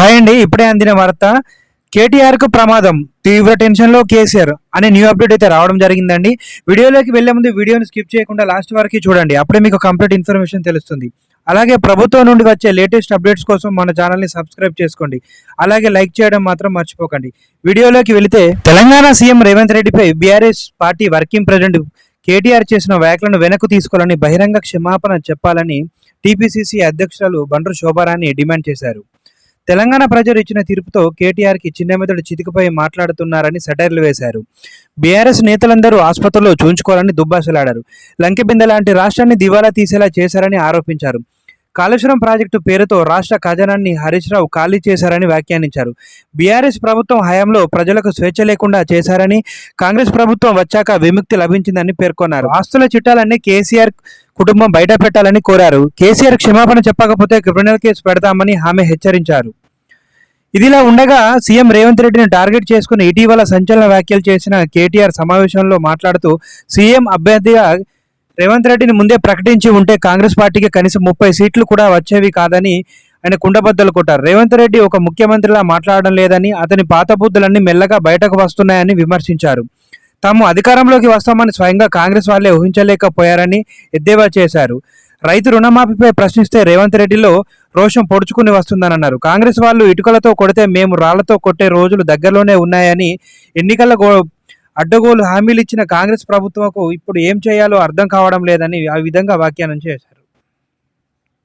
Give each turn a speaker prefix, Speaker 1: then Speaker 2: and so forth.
Speaker 1: Hi అండి ఇప్పుడే అందిన వార్త. కేటీఆర్కు ప్రమాదం తీవ్ర టెన్షన్లో కేసీఆర్ అనే న్యూ అప్డేట్ అయితే రావడం జరిగిందండి. వీడియోలోకి వెళ్ళే ముందు వీడియోని స్కిప్ చేయకుండా లాస్ట్ వరకు చూడండి అప్పుడే మీకు కంప్లీట్ ఇన్ఫర్మేషన్ తెలుస్తుంది. అలాగే ప్రభుత్వం నుండి వచ్చే లేటెస్ట్ అప్డేట్స్ కోసం మన ఛానల్ని సబ్స్క్రైబ్ చేసుకోండి. అలాగే లైక్ చేయడం మాత్రం మర్చిపోకండి. వీడియోలోకి వెళితే తెలంగాణ సీఎం రేవంత్ రెడ్డిపై BRS party working president KTR చేసిన వ్యాఖ్యలను వెనక్కు తీసుకోవాలని బహిరంగ క్షమాపణ చెప్పాలని టీపీసీసీ అధ్యక్షురాలు బండ్రు శోభారాణి డిమాండ్ చేశారు. తెలంగాణ ప్రజలు ఇచ్చిన తీర్పుతో కేటీఆర్కి చిన్నమెదడు చితికిపై మాట్లాడుతున్నారని సెటైర్లు వేశారు. బీఆర్ఎస్ నేతలందరూ ఆసుపత్రిలో చూంచుకోవాలని దుబ్బాసలాడారు. లంకెబింద లాంటి రాష్ట్రాన్ని దివాలా తీసేలా చేశారని ఆరోపించారు. కాళేశ్వరం ప్రాజెక్టు పేరుతో రాష్ట్ర ఖజానాన్ని హరీష్ రావు ఖాళీ చేశారని వ్యాఖ్యానించారు. బీఆర్ఎస్ ప్రభుత్వం హయాంలో ప్రజలకు స్వేచ్ఛ లేకుండా చేశారని కాంగ్రెస్ ప్రభుత్వం వచ్చాక విముక్తి లభించిందని పేర్కొన్నారు. ఆస్తుల చిట్టాలన్నీ కేసీఆర్ కుటుంబం బయట పెట్టాలని కోరారు. కేసీఆర్ క్షమాపణ చెప్పకపోతే క్రిమినల్ కేసు పెడతామని ఆమె హెచ్చరించారు. ఇదిలా ఉండగా సీఎం రేవంత్ రెడ్డిని టార్గెట్ చేసుకుని ఇటీవల సంచలన వ్యాఖ్యలు చేసిన కేటీఆర్ సమావేశంలో మాట్లాడుతూ సీఎం అభ్యర్థిగా రేవంత్ రెడ్డిని ముందే ప్రకటించి ఉంటే కాంగ్రెస్ పార్టీకి కనీసం ముప్పై సీట్లు కూడా వచ్చేవి కాదని ఆయన కుండబద్దలు కొట్టారు. రేవంత్ రెడ్డి ఒక ముఖ్యమంత్రిలా మాట్లాడడం లేదని అతని పాత బుద్ధులన్నీ మెల్లగా బయటకు వస్తున్నాయని విమర్శించారు. తాము అధికారంలోకి వస్తామని స్వయంగా కాంగ్రెస్ వాళ్ళే ఊహించలేకపోయారని ఎద్దేవా చేశారు. రైతు రుణమాఫీపై ప్రశ్నిస్తే రేవంత్ రెడ్డిలో రోషం పొడుచుకుని వస్తుందని అన్నారు కాంగ్రెస్ వాళ్ళు ఇటుకలతో కొడితే మేము రాళ్ళతో కొట్టే రోజులు దగ్గరలోనే ఉన్నాయని ఎన్నికల గో అడ్డగోలు హామీలు ఇచ్చిన కాంగ్రెస్ ప్రభుత్వంకు ఇప్పుడు ఏం చేయాలో అర్థం కావడం లేదని ఆ విధంగా వ్యాఖ్యానం చేశారు.